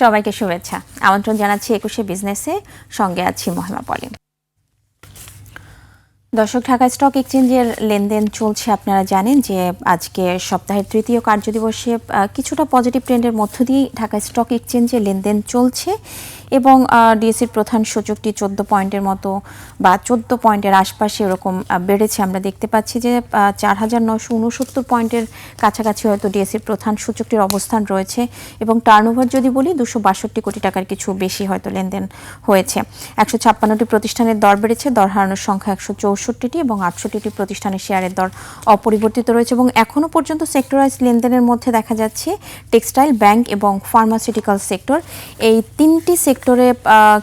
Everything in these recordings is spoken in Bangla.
সবাইকে শুভেচ্ছা। আমন্ত্রণ জানাচ্ছি একুশে বিজনেসে। সঙ্গে আছি মহিমা পলি। দর্শক, ঢাকা স্টক এক্সচেঞ্জের লেনদেন চলছে। আপনারা জানেন যে আজকে সপ্তাহের তৃতীয় কার্যদিবসে কিছুটা পজিটিভ ট্রেন্ডের মধ্য দিয়েই ঢাকা স্টক এক্সচেঞ্জে লেনদেন চলছে। এবং ডিএসির প্রধান সূচকটি চোদ্দ পয়েন্টের মতো বা চোদ্দ পয়েন্টের আশপাশে এরকম বেড়েছে। আমরা দেখতে পাচ্ছি যে চার হাজার নশো উনসত্তর পয়েন্টের কাছাকাছি হয়তো ডিএসির প্রধান সূচকটির অবস্থান রয়েছে এবং টার্নওভার যদি বলি, দুশো বাষট্টি কোটি টাকার কিছু বেশি হয়তো লেনদেন হয়েছে। একশো ছাপ্পান্নটি প্রতিষ্ঠানের দর বেড়েছে, দর হারানোর সংখ্যা একশো চৌষট্টিটি এবং আটষট্টিটি প্রতিষ্ঠানের শেয়ারের দর অপরিবর্তিত রয়েছে এবং এখনও পর্যন্ত সেক্টরাইজ লেনদেনের মধ্যে দেখা যাচ্ছে টেক্সটাইল ব্যাংক এবং ফার্মাসিউটিক্যাল সেক্টর এই তিনটি সেক্টরে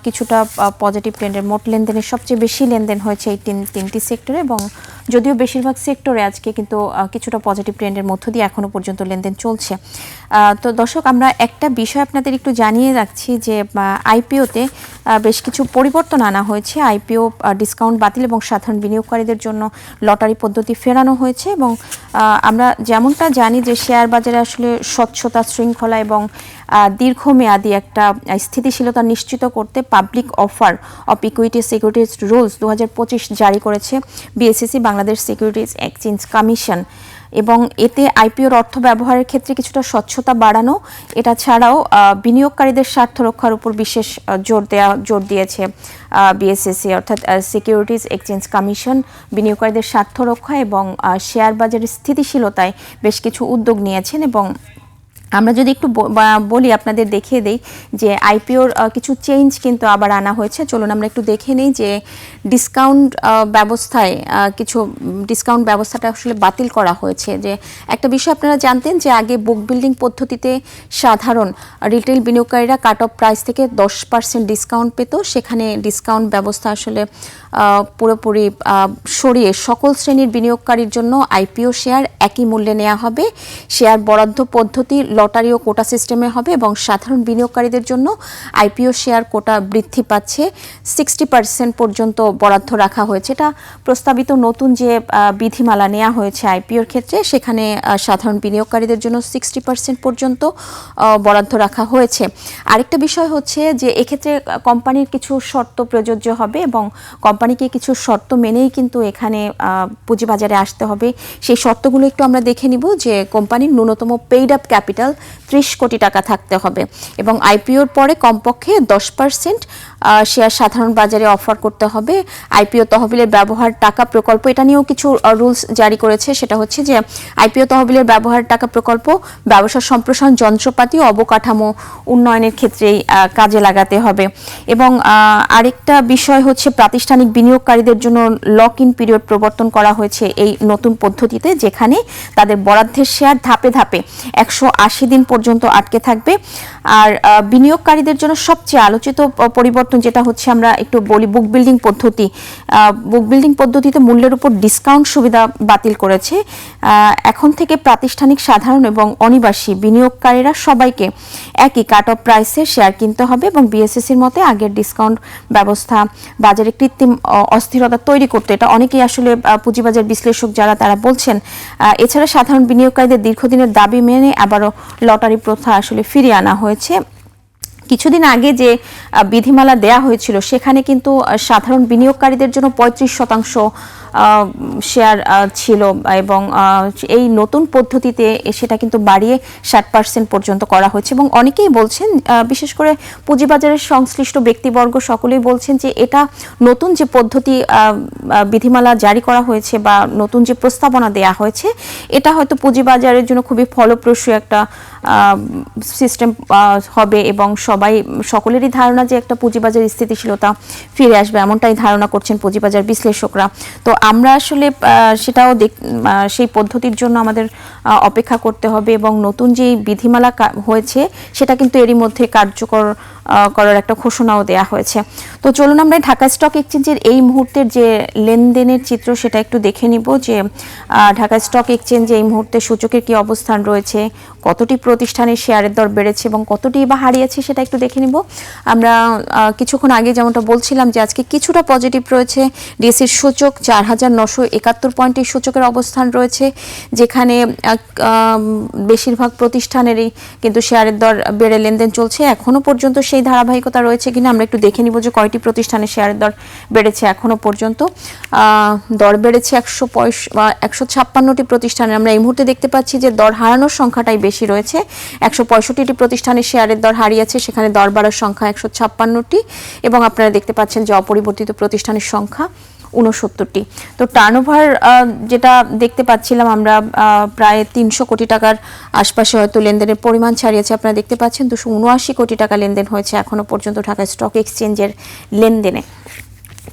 কিছুটা পজিটিভ ট্রেন্ডের মোট লেনদেনের সবচেয়ে বেশি লেনদেন হয়েছে এই তিন, তিনটি সেক্টরে এবং যদিও বেশিরভাগ সেক্টরে আজকে কিন্তু কিছুটা পজিটিভ ট্রেন্ডের মধ্য দিয়ে এখনও পর্যন্ত লেনদেন চলছে। তো দর্শক, আমরা একটা বিষয় আপনাদের একটু জানিয়ে রাখছি যে আইপিওতে বেশ কিছু পরিবর্তন আনা হয়েছে। আইপিও ডিসকাউন্ট বাতিল এবং সাধারণ বিনিয়োগকারীদের জন্য লটারি পদ্ধতি ফেরানো হয়েছে এবং আমরা যেমনটা জানি যে শেয়ার বাজারে আসলে স্বচ্ছতা, শৃঙ্খলা এবং দীর্ঘমেয়াদী একটা স্থিতিশীলতা নিশ্চিত করতে public offer of equity securities rules দু হাজার পঁচিশ জারি করেছে। BSCC Bangladesh securities exchange commission এবং এতে আইপিওর অর্থ ব্যবহারের ক্ষেত্রে কিছুটা স্বচ্ছতা বাড়ানো, এটা ছাড়াও বিনিয়োগকারীদের স্বার্থ রক্ষার উপর বিশেষ জোর দেওয়া জোর দিয়েছে বিএসএসসি অর্থাৎ সিকিউরিটিজ এক্সচেঞ্জ কমিশন বিনিয়োগকারীদের স্বার্থ রক্ষা এবং শেয়ার বাজারের স্থিতিশীলতায় বেশ কিছু উদ্যোগ নিয়েছেন এবং আমরা যদি একটু বলি আপনাদের দেখিয়ে দেই যে আইপিওর কিছু চেঞ্জ কিন্তু আবার আনা হয়েছে। চলুন আমরা একটু দেখে নিই যে ডিসকাউন্ট ব্যবস্থায় কিছু ডিসকাউন্ট ব্যবস্থাটা আসলে বাতিল করা হয়েছে। যে একটা বিষয় আপনারা জানতেন যে আগে বুক বিল্ডিং পদ্ধতিতে সাধারণ রিটেল বিনিয়োগকারীরা কাট অফ প্রাইস থেকে দশ পার্সেন্ট ডিসকাউন্ট পেত। সেখানে ডিসকাউন্ট ব্যবস্থা আসলে পুরোপুরি সরিয়ে সকল শ্রেণির বিনিয়োগকারীর জন্য আইপিও শেয়ার একই মূল্যে নেওয়া হবে। শেয়ার বরাদ্দ পদ্ধতি লটারি ও কোটা সিস্টেমে হবে এবং সাধারণ বিনিয়োগকারীদের জন্য আইপিও শেয়ার কোটা বৃদ্ধি পাচ্ছে। সিক্সটি পার্সেন্ট পর্যন্ত বরাদ্দ রাখা হয়েছে। এটা প্রস্তাবিত নতুন যে বিধিমালা নেওয়া হয়েছে আইপিওর ক্ষেত্রে, সেখানে সাধারণ বিনিয়োগকারীদের জন্য সিক্সটি পার্সেন্ট পর্যন্ত বরাদ্দ রাখা হয়েছে। আরেকটা বিষয় হচ্ছে যে, এক্ষেত্রে কোম্পানির কিছু শর্ত প্রযোজ্য হবে এবং কোম্পানিকে কিছু শর্ত মেনেই কিন্তু এখানে পুঁজিবাজারে আসতে হবে। সেই শর্তগুলো একটু আমরা দেখে নিব যে, কোম্পানির ন্যূনতম পেইড আপ ক্যাপিটাল ত্রিশ কোটি টাকা থাকতে হবে। এবং আইপিওর পরে কমপক্ষে দশ পার্সেন্ট শেয়ার সাধারণ বাজারে অফার করতে হবে। আইপিও তহবিলের ব্যবহার, টাকা প্রকল্প, এটা নিয়েও কিছু রুলস জারি করেছে। সেটা হচ্ছে যে আইপিও তহবিলের ব্যবহার, টাকা প্রকল্প, ব্যবসা সম্প্রসারণ, যন্ত্রপাতি, অবকাঠামো উন্নয়নের ক্ষেত্রেই কাজে লাগাতে হবে। এবং আরেকটা বিষয় হচ্ছে প্রাতিষ্ঠানিক বিনিয়োগকারীদের জন্য লক ইন পিরিয়ড প্রবর্তন করা হয়েছে এই নতুন পদ্ধতিতে, যেখানে তাদের বরাদ্দের শেয়ার ধাপে ধাপে একশো আশি দিন পর্যন্ত আটকে থাকবে। আর বিনিয়োগকারীদের জন্য সবচেয়ে আলোচিত, প- পরিবর্তন, যেটা হচ্ছে আমরা একটু বলি বুক বিল্ডিং পদ্ধতি। বুক বিল্ডিং পদ্ধতিতে মূল্যের উপর ডিসকাউন্ট সুবিধা বাতিল করেছে। এখন থেকে প্রাতিষ্ঠানিক, সাধারণ এবং অনিবাসী বিনিয়োগকারীরা সবাইকে একই কাট অফ প্রাইসে শেয়ার কিনতে হবে এবং বিএসএসির মতে আগের ডিসকাউন্ট ব্যবস্থা, বাজারে কৃত্রিম অস্থিরতা তৈরি করতে। এটা অনেকেই আসলে পুঁজিবাজার বিশ্লেষক যারা, তারা বলছেন। এছাড়া সাধারণ বিনিয়োগকারীদের দীর্ঘদিনের দাবি মেনে আবারও লটারি প্রথা আসলে ফিরিয়ে আনা হয়েছে। কিছুদিন আগে যে বিধিমালা দেয়া হয়েছিল সেখানে কিন্তু সাধারণ বিনিয়োগকারীদের জন্য পঁয়ত্রিশ শতাংশ শেয়ার ছিল এবং এই নতুন পদ্ধতিতে সেটা কিন্তু বাড়িয়ে ষাট পার্সেন্ট পর্যন্ত করা হয়েছে এবং অনেকেই বলছেন বিশেষ করে পুঁজিবাজারের সংশ্লিষ্ট ব্যক্তিবর্গ সকলেই বলছেন যে এটা নতুন যে পদ্ধতি বিধিমালা জারি করা হয়েছে বা নতুন যে প্রস্তাবনা দেয়া হয়েছে, এটা হয়তো পুঁজিবাজারের জন্য খুবই ফলপ্রসূ একটা সিস্টেম হবে এবং সবাই, সকলেরই ধারণা যে একটা পুঁজিবাজার স্থিতিশীলতা ফিরে আসবে, এমনটাই ধারণা করছেন পুঁজিবাজার বিশ্লেষকরা। তো আমরা আসলে সেটাও সেই পদ্ধতির জন্য আমাদের অপেক্ষা করতে হবে এবং নতুন যে বিধিমালা হয়েছে সেটা কিন্তু এরই মধ্যে কার্যকর করার একটা ঘোষণাও দেয়া হয়েছে। তো চলুন আমরা ঢাকা স্টক এক্সচেঞ্জের এই মুহূর্তের যে লেনদেনের চিত্র সেটা একটু দেখে নিব যে ঢাকা স্টক এক্সচেঞ্জে এই মুহূর্তে সূচকের কি অবস্থান রয়েছে, কতটি প্রতিষ্ঠানের শেয়ারের দর বেড়েছে এবং কতটি বা হারিয়েছে সেটা একটু দেখে নিব। আমরা কিছুক্ষণ আগে যেমনটা বলছিলাম যে আজকে কিছুটা পজিটিভ রয়েছে ডিএসির সূচক চার হাজার নশো একাত্তর পয়েন্টের সূচকের অবস্থান রয়েছে, যেখানে বেশিরভাগ প্রতিষ্ঠানেরই কিন্তু শেয়ারের দর বেড়ে লেনদেন চলছে। এখনও পর্যন্ত সেই ধারাবাহিকতা রয়েছে কিনা আমরা একটু দেখে নিব যে কয়টি প্রতিষ্ঠানে শেয়ারের দর বেড়েছে এখনও পর্যন্ত। দর বেড়েছে একশো একশো ছাপ্পান্নটি প্রতিষ্ঠানে। আমরা এই মুহূর্তে দেখতে পাচ্ছি যে দর হারানোর সংখ্যাটাই বেশি রয়েছে। একশো পঁয়ষট্টিটি প্রতিষ্ঠানে শেয়ারের দর হারিয়েছে, সেখানে দর বাড়ার সংখ্যা একশো ছাপ্পান্নটি। এবং আপনারা দেখতে পাচ্ছেন যে অপরিবর্তিত প্রতিষ্ঠানের সংখ্যা উনসত্তরটি তো টার্নওভার যেটা দেখতে পাচ্ছিলাম আমরা প্রায় তিনশো কোটি টাকার আশপাশে হয়তো লেনদেনের পরিমাণ ছাড়িয়েছে। আপনারা দেখতে পাচ্ছেন দুশো উনআশি কোটি টাকা লেনদেন হয়েছে এখনও পর্যন্ত ঢাকা স্টক এক্সচেঞ্জের লেনদেনে।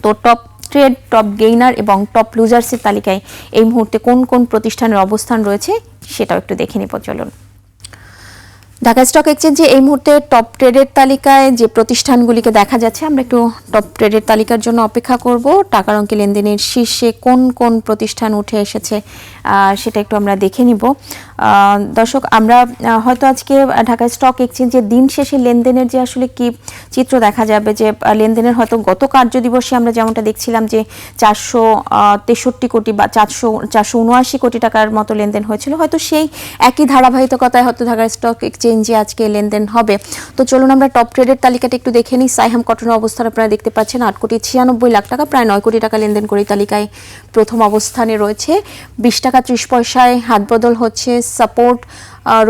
তো টপ ট্রেড টপ গেইনার এবং টপ লুজার্সের তালিকায় এই মুহূর্তে কোন কোন প্রতিষ্ঠানের অবস্থান রয়েছে সেটাও একটু দেখে নিব, চলুন। ঢাকা স্টক এক্সচেঞ্জে এই মুহূর্তে টপ ট্রেডের তালিকায় যে প্রতিষ্ঠানগুলিকে দেখা যাচ্ছে, আমরা একটু টপ ট্রেডের তালিকার জন্য অপেক্ষা করব। টাকার অঙ্কে লেনদেনের শীর্ষে কোন কোন প্রতিষ্ঠান উঠে এসেছে সেটা একটু আমরা দেখে নিব। দর্শক, আমরা হয়তো আজকে ঢাকা স্টক এক্সচেঞ্জের দিন শেষে লেনদেনের যে আসলে কি চিত্র দেখা যাবে যে লেনদেনের হয়তো গত কার্য দিবসে আমরা যেমনটা দেখছিলাম যে চারশো তেষট্টি কোটি বা চারশো চারশো উনআশি কোটি টাকার মতো লেনদেন হয়েছিল। হয়তো সেই একই ধারাবাহিকতায় হয়তো ঢাকা স্টক এক্সচেঞ্জে আজকে লেনদেন হবে। তো চলুন আমরা টপ ট্রেডের তালিকাটা একটু দেখে নিই। সাইহাম কটনের অবস্থান আপনারা দেখতে পাচ্ছেন, আট কোটি ছিয়ানব্বই লাখ টাকা, প্রায় নয় কোটি টাকা লেনদেন করে তালিকায় প্রথম অবস্থানে রয়েছে। বিশ টাকা ত্রিশ পয়সায় হাত বদল হচ্ছে সাপোর্ট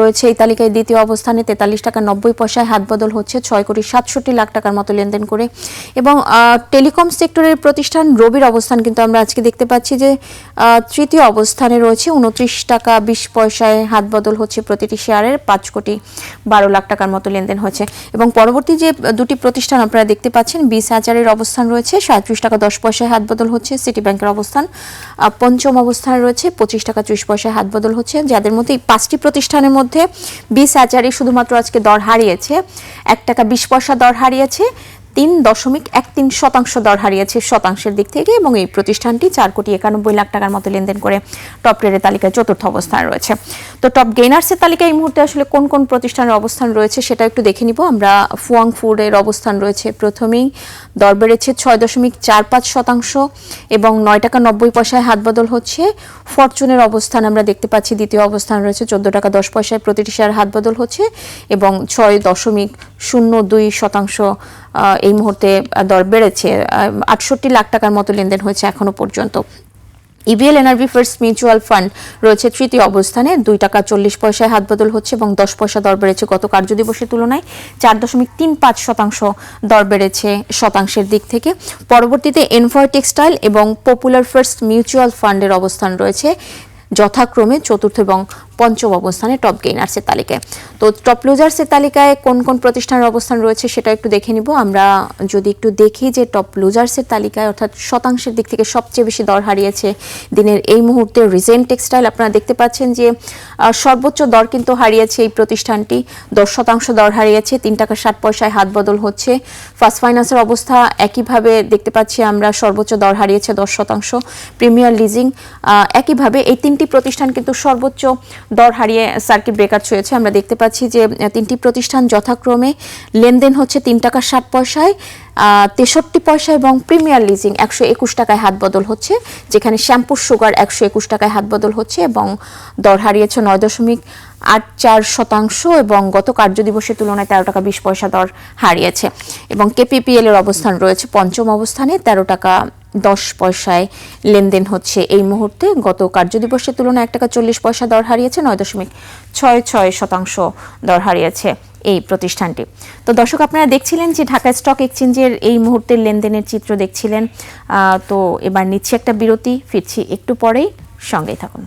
রয়েছে এই তালিকায় দ্বিতীয় অবস্থানে তেতাল্লিশ টাকা নব্বই পয়সায় হাত বদল হচ্ছে ছয় কোটি সাতষট্টি লাখ টাকার মতো লেনদেন করে। এবং টেলিকম সেক্টরের প্রতিষ্ঠান রবির অবস্থান কিন্তু আমরা আজকে দেখতে পাচ্ছি যে তৃতীয় অবস্থানে রয়েছে উনত্রিশ টাকা বিশ পয়সায় হাত বদল হচ্ছে প্রতিটি শেয়ারের পাঁচ কোটি বারো লাখ টাকার মতো লেনদেন হয়েছে এবং পরবর্তী যে, দুটি প্রতিষ্ঠান আপনারা দেখতে পাচ্ছেন বিশ হাজারের অবস্থান রয়েছে, সাঁত্রিশ টাকা দশ পয়সায় হাত বদল হচ্ছে, সিটি ব্যাংকের অবস্থান। পঞ্চম অবস্থানে রয়েছে, পঁচিশ টাকা ত্রিশ পয়সায় হাত বদল হচ্ছে, যাদের মধ্যে এই পাঁচটি প্রতিষ্ঠানের মধ্যে বিশ হাজারই শুধুমাত্র আজকে দর হারিয়েছে। এক টাকা বিশ পয়সা দর হারিয়েছে। তিন দশমিক এক তিন শতাংশ দর হারিয়েছে শতাংশের দিক থেকে এবং এই প্রতিষ্ঠানটি চার কোটি একানব্বই লাখ টাকার মতো লেনদেন করে টপ ট্রেডের তালিকায় চতুর্থ অবস্থানে রয়েছে। তো টপ গেইনার্সের তালিকায় এই মুহূর্তে আসলে কোন কোন প্রতিষ্ঠানের অবস্থান রয়েছে সেটা একটু দেখে নিব। আমরা ফুয়াং ফুডের অবস্থান রয়েছে প্রথমেই। দর বেড়েছে ছয় দশমিক চার পাঁচ শতাংশ এবং নয় টাকা নব্বই পয়সায় হাত বদল হচ্ছে। ফরচুনের অবস্থান আমরা দেখতে পাচ্ছি, দ্বিতীয় অবস্থান রয়েছে চোদ্দ টাকা দশ পয়সায় প্রতিটি শেয়ার হাত বদল হচ্ছে এবং ছয় দশমিক শূন্য দুই শতাংশ এই মুহূর্তে দর বেড়েছে। আটষট্টি লাখ টাকার মতো লেনদেন হয়েছে এখনও পর্যন্ত। EBL energy first mutual fund রয়েছে তৃতীয় অবস্থানে। দুই টাকা চল্লিশ পয়সায় হাত বদল হচ্ছে এবং দশ পয়সা দর বেড়েছে গত কার্যদিবসের তুলনায়। চার দশমিক তিন পাঁচ শতাংশ দর বেড়েছে শতাংশের দিক থেকে। পরবর্তীতে এনভয় টেক্সটাইল এবং পপুলার ফার্স্ট মিউচুয়াল ফান্ডের অবস্থান রয়েছে। যথাক্রমে চতুর্থ এবং পঞ্চম অবস্থানে টপ গেইনার্সের তালিকায়। তো টপ লুজার্সের তালিকায় কোন কোন প্রতিষ্ঠানের অবস্থান রয়েছে সেটা একটু দেখে নিব। আমরা যদি একটু দেখি যে টপ লুজার্সের তালিকায় অর্থাৎ শতাংশের দিক থেকে সবচেয়ে বেশি দর হারিয়েছে দিনের এই মুহূর্তে রিজেন্ট টেক্সটাইল আপনারা দেখতে পাচ্ছেন যে সর্বোচ্চ দর কিন্তু হারিয়েছে এই প্রতিষ্ঠানটি। দশ শতাংশ দর হারিয়েছে, তিন টাকা ষাট পয়সায় হাত বদল হচ্ছে। ফার্স্ট ফাইন্যান্সের অবস্থা একইভাবে দেখতে পাচ্ছি আমরা, সর্বোচ্চ দর হারিয়েছে দশ শতাংশ। প্রিমিয়ার লিজিং একইভাবে এই তিনটি প্রতিষ্ঠান কিন্তু সর্বোচ্চ দর হারিয়ে সার্কিট ব্রেকার ছুঁয়েছে। আমরা দেখতে পাচ্ছি যে, তিনটি প্রতিষ্ঠান যথাক্রমে লেনদেন হচ্ছে তিন টাকা ষাট পয়সায় তেষট্টি পয়সা এবং প্রিমিয়ার লিজিং একশো একুশ টাকায় হাত বদল হচ্ছে, যেখানে শ্যাম্পু সুগার একশো একুশ টাকায় হাত বদল হচ্ছে এবং দর হারিয়েছে নয় দশমিক আট চার শতাংশ এবং গত কার্যদিবসের তুলনায় তেরো টাকা বিশ পয়সা দর হারিয়েছে। এবং কেপিপিএল এর অবস্থান রয়েছে পঞ্চম অবস্থানে তেরো টাকা দশ পয়সায় লেনদেন হচ্ছে এই মুহূর্তে। গত কার্যদিবসের তুলনায় এক টাকা চল্লিশ পয়সা দর হারিয়েছে, নয় দশমিক ছয় ছয় শতাংশ দর হারিয়েছে এই প্রতিষ্ঠানটি। তো দর্শক, আপনারা দেখছিলেন যে ঢাকা স্টক এক্সচেঞ্জের এই মুহূর্তের লেনদেনের চিত্র দেখছিলেন। তো এবার নিচ্ছি একটা বিরতি, ফিরছি একটু পরেই। সঙ্গেই থাকুন।